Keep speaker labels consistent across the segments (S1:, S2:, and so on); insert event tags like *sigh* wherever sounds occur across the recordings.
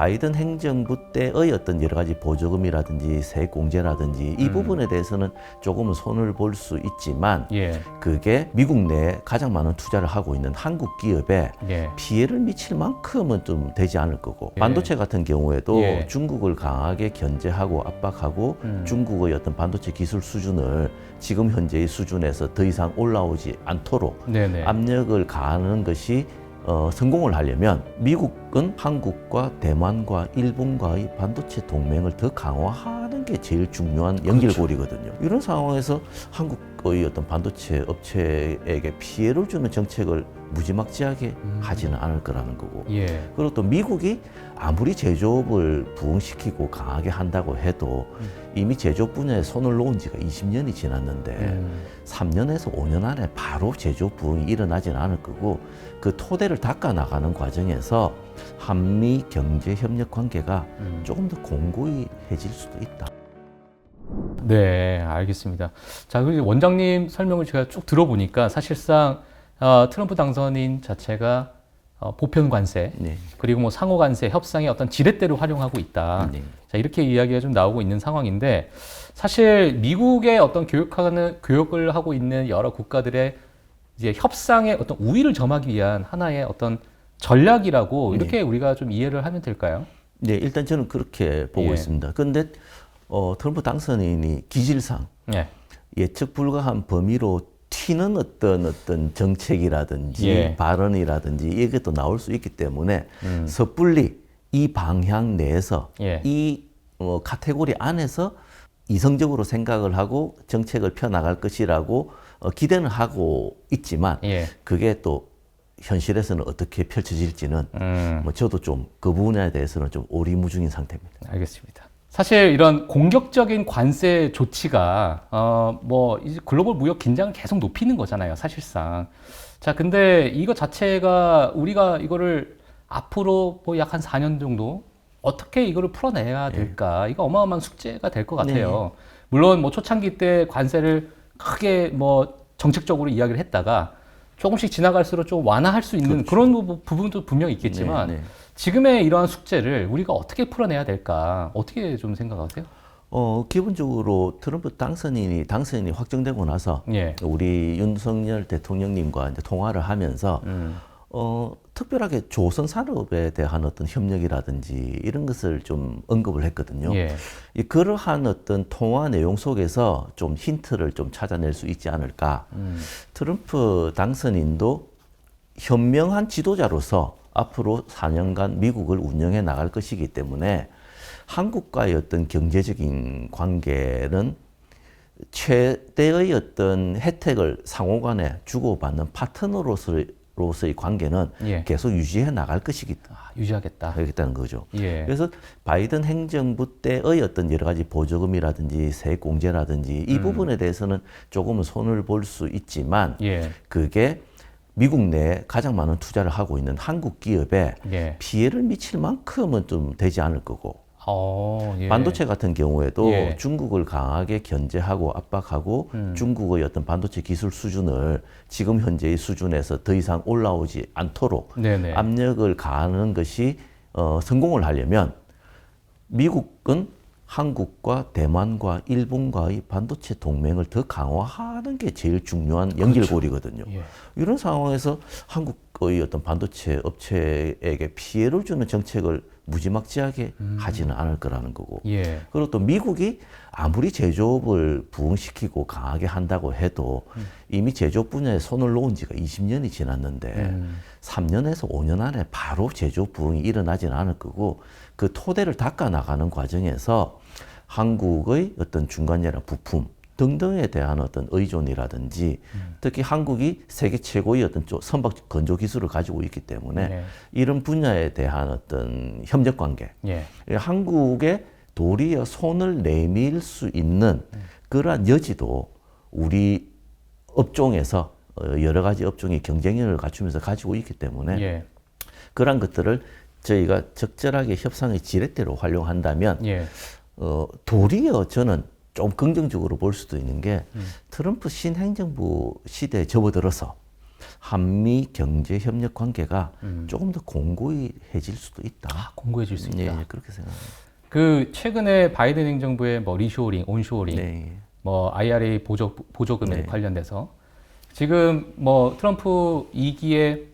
S1: 바이든 행정부 때의 어떤 여러 가지 보조금이라든지 세액 공제라든지 이
S2: 음.
S1: 부분에 대해서는 조금은 손을 볼 수 있지만
S2: 예.
S1: 그게 미국 내에 가장 많은 투자를 하고 있는 한국 기업에
S2: 예.
S1: 피해를 미칠 만큼은 좀 되지 않을 거고
S2: 예.
S1: 반도체 같은 경우에도
S2: 예.
S1: 중국을 강하게 견제하고 압박하고
S2: 음.
S1: 중국의 어떤 반도체 기술 수준을 지금 현재의 수준에서 더 이상 올라오지 않도록
S2: 네네.
S1: 압력을 가하는 것이 어, 성공을 하려면 미국은 한국과 대만과 일본과의 반도체 동맹을 더 강화하는 게 제일 중요한
S2: 그렇죠.
S1: 연결고리거든요. 이런 상황에서 한국의 어떤 반도체 업체에게 피해를 주는 정책을 무지막지하게
S2: 음.
S1: 하지는 않을 거라는 거고.
S2: 예.
S1: 그리고 또 미국이 아무리 제조업을 부흥시키고 강하게 한다고 해도
S2: 음.
S1: 이미 제조업 분야에 손을 놓은 지가 20년이 지났는데
S2: 음.
S1: 3년에서 5년 안에 바로 제조업 부흥이 일어나지는 않을 거고 그 토대를 닦아 나가는 과정에서 한미 경제 협력 관계가
S2: 음.
S1: 조금 더 공고히 해질 수도 있다.
S2: 네, 알겠습니다. 자, 그리고 원장님 설명을 제가 쭉 들어보니까 사실상 어, 트럼프 당선인 자체가 어, 보편 관세
S1: 네.
S2: 그리고 뭐 상호 관세 협상의 어떤 지렛대로 활용하고 있다.
S1: 네.
S2: 자, 이렇게 이야기가 좀 나오고 있는 상황인데 사실 미국의 어떤 교육하는 교육을 하고 있는 여러 국가들의 이제 협상의 어떤 우위를 점하기 위한 하나의 어떤 전략이라고
S1: 네.
S2: 이렇게 우리가 좀 이해를 하면 될까요?
S1: 네, 일단 저는 그렇게 보고
S2: 예.
S1: 있습니다. 그런데 어, 트럼프 당선인이 기질상
S2: 네.
S1: 예측 불가한 범위로 튀는 어떤 어떤 정책이라든지
S2: 예.
S1: 발언이라든지 이게 또 나올 수 있기 때문에
S2: 음.
S1: 섣불리 이 방향 내에서
S2: 예.
S1: 이 어, 카테고리 안에서 이성적으로 생각을 하고 정책을 펴나갈 것이라고 어, 기대는 하고 있지만
S2: 예.
S1: 그게 또 현실에서는 어떻게 펼쳐질지는
S2: 음.
S1: 뭐 저도 좀 그 부분에 대해서는 좀 오리무중인 상태입니다.
S2: 알겠습니다. 사실 이런 공격적인 관세 조치가 어뭐 글로벌 무역 긴장을 계속 높이는 거잖아요, 사실상. 자, 근데 이거 자체가 우리가 이거를 앞으로 뭐 약 한 4년 정도 어떻게 이거를 풀어내야 될까? 이거 어마어마한 숙제가 될 것 같아요. 물론 뭐 초창기 때 관세를 크게 뭐 정책적으로 이야기를 했다가 조금씩 지나갈수록 좀 완화할 수 있는 그런 부분도 분명히 있겠지만
S1: 네, 네.
S2: 지금의 이러한 숙제를 우리가 어떻게 풀어내야 될까? 어떻게 좀 생각하세요?
S1: 어, 기본적으로 트럼프 당선인이 당선인이 확정되고 나서
S2: 예.
S1: 우리 윤석열 대통령님과 이제 통화를 하면서
S2: 음.
S1: 어, 특별하게 조선 산업에 대한 어떤 협력이라든지 이런 것을 좀 언급을 했거든요.
S2: 예.
S1: 이 그러한 어떤 통화 내용 속에서 좀 힌트를 좀 찾아낼 수 있지 않을까.
S2: 음.
S1: 트럼프 당선인도 현명한 지도자로서 앞으로 4년간 미국을 운영해 나갈 것이기 때문에 한국과의 어떤 경제적인 관계는 최대의 어떤 혜택을 상호 간에 주고받는 파트너로서의 로서의 관계는
S2: 예.
S1: 계속 유지해 나갈 것이기
S2: 아, 유지하겠다.
S1: 하겠다는 거죠.
S2: 예.
S1: 그래서 바이든 행정부 때의 어떤 여러 가지 보조금이라든지 세액 공제라든지 이
S2: 음.
S1: 부분에 대해서는 조금은 손을 볼 수 있지만
S2: 예.
S1: 그게 미국 내에 가장 많은 투자를 하고 있는 한국 기업에
S2: 예.
S1: 피해를 미칠 만큼은 좀 되지 않을 거고
S2: 어, 예.
S1: 반도체 같은 경우에도
S2: 예.
S1: 중국을 강하게 견제하고 압박하고
S2: 음.
S1: 중국의 어떤 반도체 기술 수준을 지금 현재의 수준에서 더 이상 올라오지 않도록
S2: 네네.
S1: 압력을 가하는 것이 어, 성공을 하려면 미국은 한국과 대만과 일본과의 반도체 동맹을 더 강화하는 게 제일 중요한 연결고리거든요.
S2: 예.
S1: 이런 상황에서 한국의 어떤 반도체 업체에게 피해를 주는 정책을 무지막지하게 하지는 않을 거라는 거고.
S2: 예.
S1: 그리고 또 미국이 아무리 제조업을 부흥시키고 강하게 한다고 해도 이미 제조업 분야에 손을 놓은 지가 20년이 지났는데
S2: 음.
S1: 3년에서 5년 안에 바로 제조업 부흥이 일어나지는 않을 거고 그 토대를 닦아 나가는 과정에서 한국의 어떤 중간재나 부품 등등에 대한 어떤 의존이라든지 특히 한국이 세계 최고의 어떤 쪽 선박 건조 기술을 가지고 있기 때문에
S2: 네.
S1: 이런 분야에 대한 어떤 협력 관계
S2: 예.
S1: 한국에 도리어 손을 내밀 수 있는 그러한 여지도 우리 업종에서 어, 여러 가지 업종이 경쟁력을 갖추면서 가지고 있기 때문에
S2: 예.
S1: 그러한 것들을 저희가 적절하게 협상의 지렛대로 활용한다면
S2: 예.
S1: 어, 도리어 저는 좀 긍정적으로 볼 수도 있는 게 트럼프 신행정부 시대에 접어들어서 한미 경제 협력 관계가
S2: 음.
S1: 조금 더 공고해질 수도 있다.
S2: 아, 공고해질 수 있다.
S1: 예, 예, 그렇게 생각합니다.
S2: 그 최근에 바이든 행정부의 뭐 리쇼링, 온쇼링,
S1: 네.
S2: 뭐 IRA 보조 보조금에
S1: 네.
S2: 관련돼서 지금 뭐 트럼프 2기의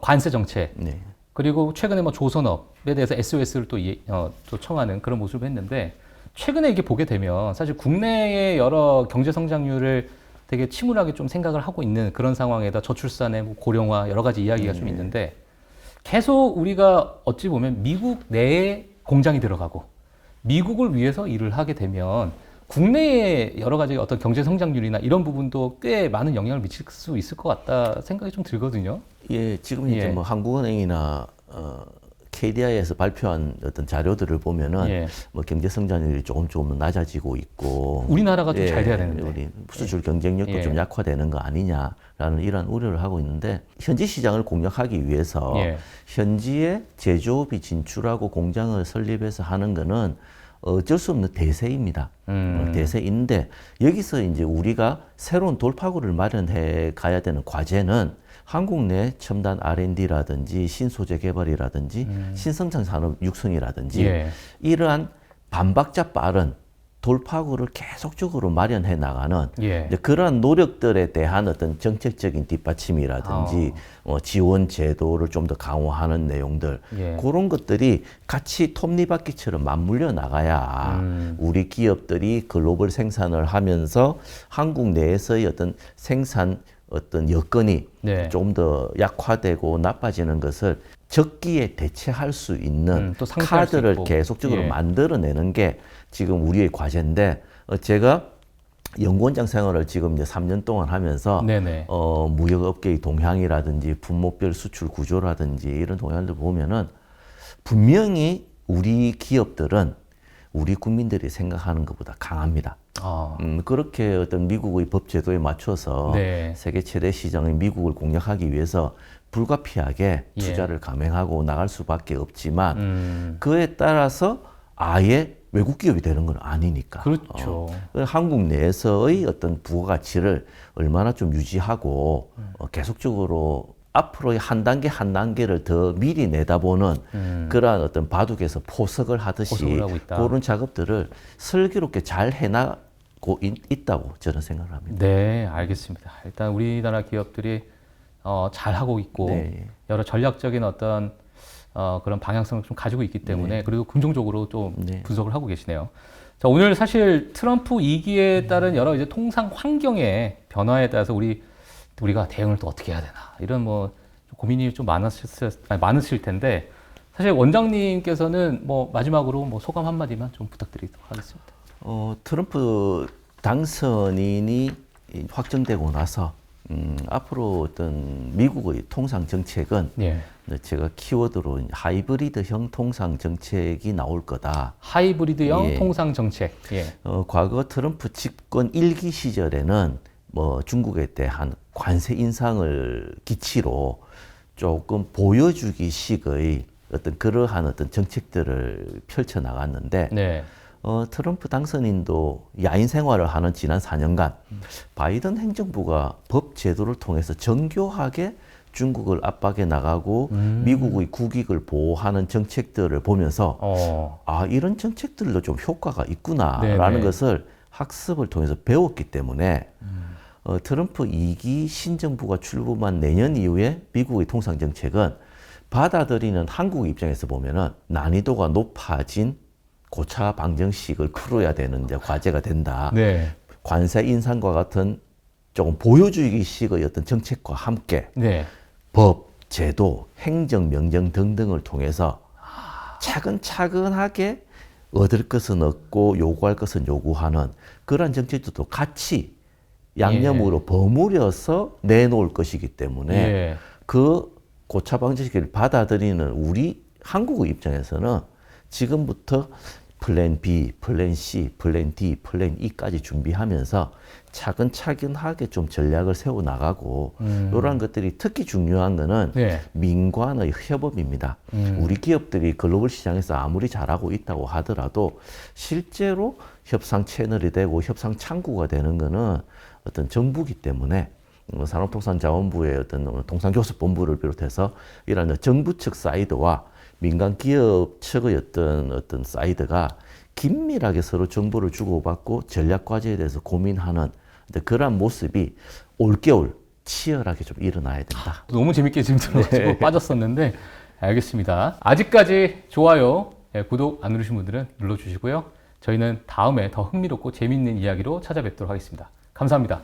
S2: 관세 정책
S1: 네.
S2: 그리고 최근에 뭐 조선업에 대해서 SOS를 또, 예- 어, 또 청하는 그런 모습을 했는데 최근에 이게 보게 되면 사실 국내의 여러 경제 성장률을 되게 침울하게 좀 생각을 하고 있는 그런 상황에다 저출산의 뭐 고령화 여러 가지 이야기가 좀 있는데 계속 우리가 어찌 보면 미국 내에 공장이 들어가고 미국을 위해서 일을 하게 되면 국내의 여러 가지 어떤 경제 성장률이나 이런 부분도 꽤 많은 영향을 미칠 수 있을 것 같다 생각이 좀 들거든요.
S1: 예, 지금 이제
S2: 예.
S1: 뭐 한국은행이나 어, KDI에서 발표한 어떤 자료들을 보면은
S2: 예.
S1: 뭐 경제 성장률이 조금 조금 낮아지고 있고
S2: 우리나라가 좀 잘 돼야 되는데.
S1: 우리 수출 경쟁력도
S2: 예.
S1: 좀 약화되는 거 아니냐라는 이런 우려를 하고 있는데 현지 시장을 공략하기 위해서
S2: 예.
S1: 현지에 제조업이 진출하고 공장을 설립해서 하는 거는 어쩔 수 없는 대세입니다.
S2: 음.
S1: 어, 대세인데 여기서 이제 우리가 새로운 돌파구를 마련해 가야 되는 과제는 한국 내 첨단 R&D라든지 신소재 개발이라든지 신성장 산업 육성이라든지
S2: 음. 예.
S1: 이러한 반박자 빠른 돌파구를 계속적으로 마련해 나가는
S2: 예.
S1: 그러한 노력들에 대한 어떤 정책적인 뒷받침이라든지 어, 지원 제도를 좀 더 강화하는 내용들
S2: 예.
S1: 그런 것들이 같이 톱니바퀴처럼 맞물려 나가야
S2: 음.
S1: 우리 기업들이 글로벌 생산을 하면서 한국 내에서의 어떤 생산 어떤 여건이
S2: 네.
S1: 좀더 약화되고 나빠지는 것을 적기에 대체할 수 있는
S2: 음, 수
S1: 카드를
S2: 있고.
S1: 계속적으로
S2: 예.
S1: 만들어내는 게 지금 우리의 과제인데 어, 제가 연구원장 생활을 지금 이제 3년 동안 하면서
S2: 네네.
S1: 어, 무역업계의 동향이라든지 분목별 수출 구조라든지 이런 동향들 보면은 분명히 우리 기업들은 우리 국민들이 생각하는 것보다 강합니다.
S2: 아,
S1: 음, 그렇게 어떤 미국의 법 제도에 맞춰서
S2: 네.
S1: 세계 최대 시장인 미국을 공략하기 위해서 불가피하게
S2: 예.
S1: 투자를 감행하고 나갈 수밖에 없지만
S2: 음,
S1: 그에 따라서 아예 외국 기업이 되는 건 아니니까.
S2: 그렇죠.
S1: 어, 한국 내에서의 어떤 부가가치를 얼마나 좀 유지하고 어, 계속적으로 앞으로의 한 단계 한 단계를 더 미리 내다보는
S2: 음.
S1: 그러한 어떤 바둑에서 포석을 하듯이. 그런 작업들을 슬기롭게 잘 해나 고 있, 있다고 저는 생각을 합니다.
S2: 네, 알겠습니다. 일단 우리나라 기업들이 어, 잘 하고 있고
S1: 네.
S2: 여러 전략적인 어떤 어, 그런 방향성을 좀 가지고 있기 때문에 그리고 긍정적으로 좀
S1: 네.
S2: 분석을 하고 계시네요. 자, 오늘 사실 트럼프 2기에 따른 여러 이제 통상 환경의 변화에 따라서 우리 우리가 대응을 또 어떻게 해야 되나 이런 뭐 고민이 좀 많으실, 아니, 많으실 텐데 사실 원장님께서는 뭐 마지막으로 뭐 소감 한 마디만 좀 부탁드리도록 하겠습니다.
S1: 어, 트럼프 당선인이 이 확정되고 나서 음, 앞으로 어떤 미국의 통상 정책은
S2: 예.
S1: 네, 제가 키워드로 하이브리드형 통상 정책이 나올 거다.
S2: 하이브리드형
S1: 예.
S2: 통상 정책. 예.
S1: 어, 과거 트럼프 집권 일기 시절에는 뭐 중국에 대한 관세 인상을 기치로 조금 보여주기 식의 어떤 그러한 어떤 정책들을 펼쳐 나갔는데
S2: 네.
S1: 어, 트럼프 당선인도 야인 생활을 하는 지난 4년간 바이든 행정부가 법 제도를 통해서 정교하게 중국을 압박해 나가고
S2: 음.
S1: 미국의 국익을 보호하는 정책들을 보면서
S2: 어.
S1: 아 이런 정책들도 좀 효과가 있구나라는
S2: 네네.
S1: 것을 학습을 통해서 배웠기 때문에 어, 트럼프 2기 신정부가 출범한 내년 이후에 미국의 통상 정책은 받아들이는 한국 입장에서 보면은 난이도가 높아진 고차 방정식을 풀어야 되는 이제 과제가 된다.
S2: 네.
S1: 관세 인상과 같은 조금 보여주기식의 어떤 정책과 함께
S2: 네.
S1: 법, 제도, 행정, 명령 등등을 통해서 차근차근하게 얻을 것은 얻고 요구할 것은 요구하는 그러한 정책들도 같이 양념으로 버무려서 내놓을 것이기 때문에
S2: 예.
S1: 그 고차 방지식을 받아들이는 우리 한국의 입장에서는 지금부터 플랜 B, 플랜 C, 플랜 D, 플랜 E까지 준비하면서 차근차근하게 좀 전략을 세워 나가고 이러한 것들이 특히 중요한 거는
S2: 네.
S1: 민관의 협업입니다. 우리 기업들이 글로벌 시장에서 아무리 잘하고 있다고 하더라도 실제로 협상 채널이 되고 협상 창구가 되는 거는 어떤 정부기 때문에 어, 산업통상자원부의 어떤 통상교섭본부를 비롯해서 이런 정부 측 사이드와 민간 기업 측의 어떤 어떤 사이드가 긴밀하게 서로 정보를 주고받고 전략 과제에 대해서 고민하는 그러한 모습이 올겨울 치열하게 좀 일어나야 된다.
S2: 너무 재밌게 지금 들어가지고 *laughs* 빠졌었는데 알겠습니다. 아직까지 좋아요, 예, 구독 안 누르신 분들은 눌러주시고요. 저희는 다음에 더 흥미롭고 재밌는 이야기로 찾아뵙도록 하겠습니다. 감사합니다.